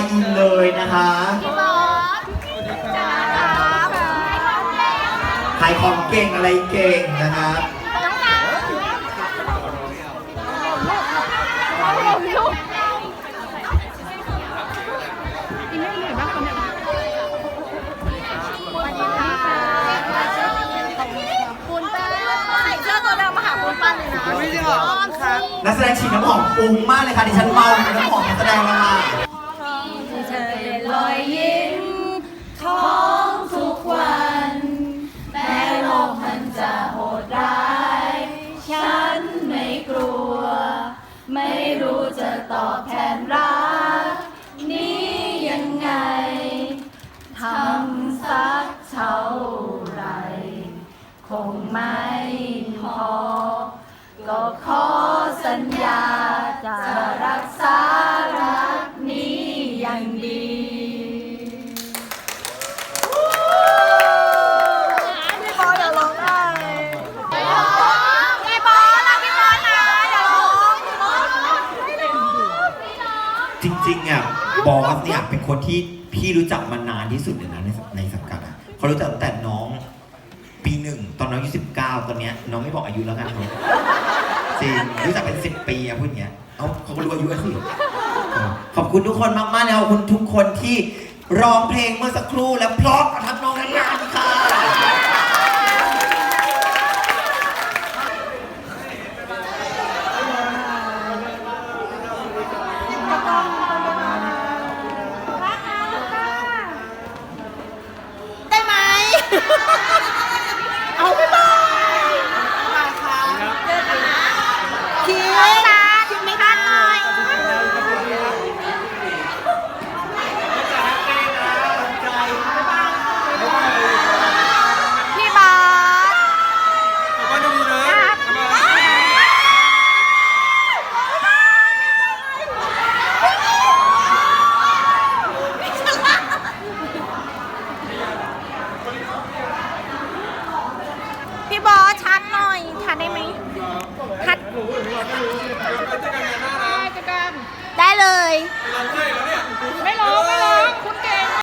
ายอินเลยนะคะพี่บอสจ้าครับขายของเก่งอะไรเก่งนะครับน้องสาวลูกปูนปั้นใส่เสื้อตัวเดิมมาหาปูนปั้นเลยนะไม่จริงเหรอครับ นักแสดงฉีดน้ำหอมฟุ้งมากเลยค่ะดิฉันเมากับน้ำหอม ตอบแทนรัก นี้ยังไงทำสักเท่าไร คงไม่พอ ก็ขอสัญญา จริงๆอะบอสเนี่ยเป็นคนที่พี่รู้จักมานานที่สุดเลยนะในในสังกัดอะเขารู้จักตั้งแต่น้องปีหนึ่งตอนน้องอายุสิบเก้าตอนเนี้ยน้องไม่บอกอายุแล้วกันครับจริงรู้จักเป็นสิบปีอะพูดอย่างเงี้ยเอาเขาก็รู้อายุแล้วสิเอขอบคุณทุกคนมากๆเลยขอบคุณทุกคนที่ร้องเพลงเมื่อสักครู่แล้วเพราะประทับัดได้ไหมทัดได้เลย